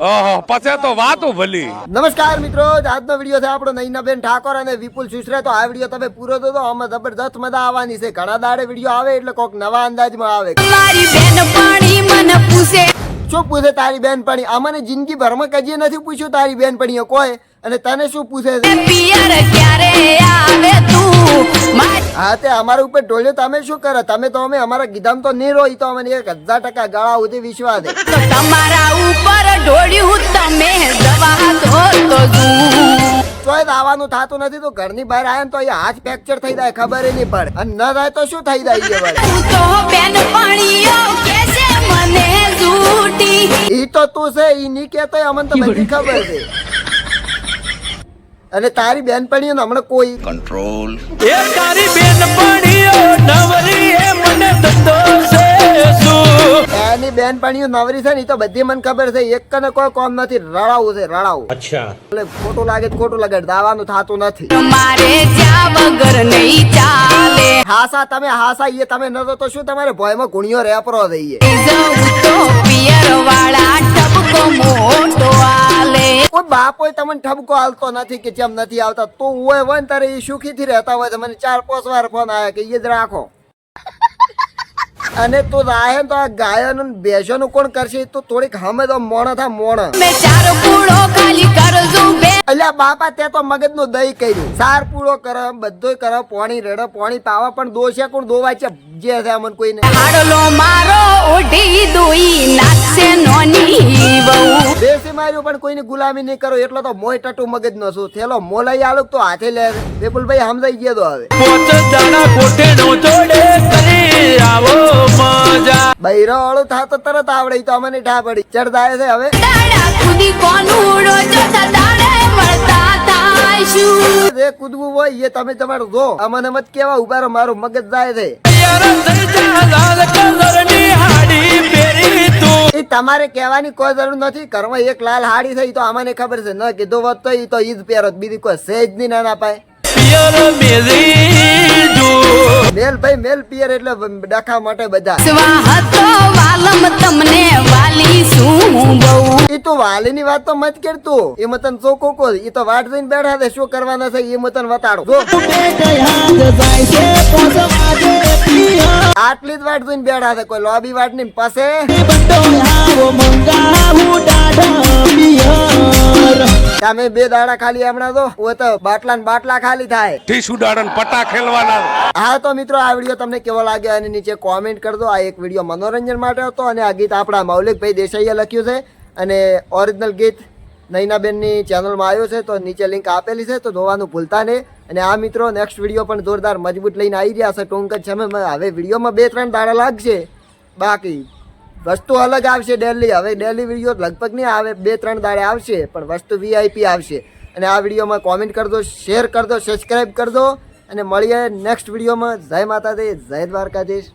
ઓહો પછી તો વાતું ભલી. નમસ્કાર મિત્રો આજનો વીડિયો છે આપણો નૈનાબેન ઠાકોર અને વિપુલ સુશ્રે. તો આ વીડિયો તમે પૂરો દો તો આમાં જબરદસ્ત મજા આવવાની છે. ઘણા દાડે વીડિયો આવે એટલે કોક નવા અંદાજમાં આવે. મારી બેન પાણી મને પૂછે. શું પૂછે તારી બેન બેનપણી અમને જિંદગી ભરમાં કજીએ નથી પૂછ્યું તારી બેન બેનપણીઓ કોઈ. અને તને શું પૂછે છે? ક્યારે હા તે અમારા ઉપર ઢોલ્યો તમે શું કરો? તમે તો અમે અમારા ગીધામ તો નહીં રોઈ તો અમને એક હજાર ટકા ગાળા સુધી વિશ્વાસ તમારા ઉપર ઢોળ્યું તમે દવા ધો તો જું ચોય દાવાનું થતું નથી તો ઘરની બહાર આવે તો અહીંયા હાથ ફ્રેક્ચર થઈ જાય ખબર નહીં પડે. અને ન થાય તો શું થઈ જાય એ તું તો બેન પાણીઓ કેસે મને જૂઠી ઈ તો તું છે ઈ ની કેતો અમને તો બધી ખબર છે. અને તારી બેનપણીઓ હમણાં કોઈ એ તારી બેનપણીઓ નવરી એ મને ધંધો છે શું? એની બેનપણીઓ નવરી છે ને તો બધી મને ખબર છે. એક કને કોઈ કોમ નથી. રડાવું છે રડાવું. અચ્છા. એટલે ખોટું લાગે ખોટું લાગે દાવાનું થતું નથી. તમારે જ્યાં વગર નહીં ચાલે. હાસા તમે હાસા ઈએ તમે ન તો શું તમારે ભોયમાં ગુણિયો રેપરો દઈએ જવું તો પિયર વાળા ટપકો મોટો. આલે કોઈ બાપ હોય તમને ઠબકો હાલતો નથી કે જેમ નથી આવતા તો હોય હોય ને તારે એ સુખીથી રહેતા હોય તો મને ચાર પાંચ વાર ફોન આવ્યા કે એ જ રાખો. અને તો રાહે તો આ ગાયન ને ભેંસોનું કોણ કરશે? તો થોડીક હમે તો મોણ થા મોણ. પૂળો અલ્યા બાપા તે તો મગજનું દહીં કર્યું. સાર પૂરો કરે બધોય કરે પાણી રેડે પાણી પાવા પણ દોષે કોણ દોવાય છે? જે છે અમને કોઈને. મારો ઓઢી દોઈ દેશી માર્યું પણ કોઈની ગુલામી નહીં કરો. એટલો તો મોય ટટુ મગજ નો છું. થેલો મોલાઈ આલુક તો હાથે લે વિપુલભાઈ સમજાઈ ગયો તો હવે. બૈરો વાળું થાતો તરત આવડે તો અમને ઠા પડી. ચડદાય છે હવે. જે કૂદવું હોય એ તમે તમારું જો. અમને મત કેવા ઊભા રહો મારું મગજ જાય છે. તમારે કહેવાની કોઈ જરૂર નથી. ઘરમાં એક લાલ હાડી થઈ તો આમાં ખબર છે. ન કીધું હોત તો ઈ તો ઈ જ પહેરો. બીજી કોઈ સેજની ના ના પાય તું મેલ ભાઈ મેલ પિયર એટલે ડખા માટે બધા. એ તો તમને વાલી ની તો વાલીની વાત તો મત કરતું એ મતન ચોખ્ખો કો એ તો વાટ જઈને બેઠા છે. શું કરવાના છે? એ મતન વતાડો. જો. આટલી જ વાટ જોઈને બેઠા છે કોઈ લોબી વાટની પાસે તમે બે દાડા ખાલી હમણાં તો ઓ તો બાટલા ને બાટલા ખાલી થાય. ટીસુ દાડા પટા ખેલવાના. હા તો મિત્રો આ વીડિયો તમને કેવો લાગ્યો અને નીચે કોમેન્ટ કરજો. આ એક વીડિયો મનોરંજન માટે હતો અને આ ગીત આપણા મૌલિકભાઈ દેસાઈએ લખ્યું છે. અને ઓરિજિનલ ગીત નૈનાબેનની ચેનલમાં આવ્યો છે તો નીચે લિંક આપેલી છે તો જોવાનું ભૂલતા નહીં. અને આ મિત્રો નેક્સ્ટ વીડિયો પણ જોરદાર મજબૂત લઈને આવી રહ્યા છે. ટૂંક જ સમયમાં હવે વિડીયોમાં બે ત્રણ દાડા લાગશે. બાકી વસ્તુ અલગ આવશે ડેલી હવે ડેલી વીડિયો લગભગ નહીં આવે, બે ત્રણ દાડે આવશે, પણ વસ્તુ વીઆઈપી આવશે. અને આ વિડીયોમાં કોમેન્ટ કરજો શેર કરજો સબસ્ક્રાઈબ કરજો. અને મળીએ નેક્સ્ટ વિડીયોમાં જય માતાજી, જય દ્વારકાધીશ.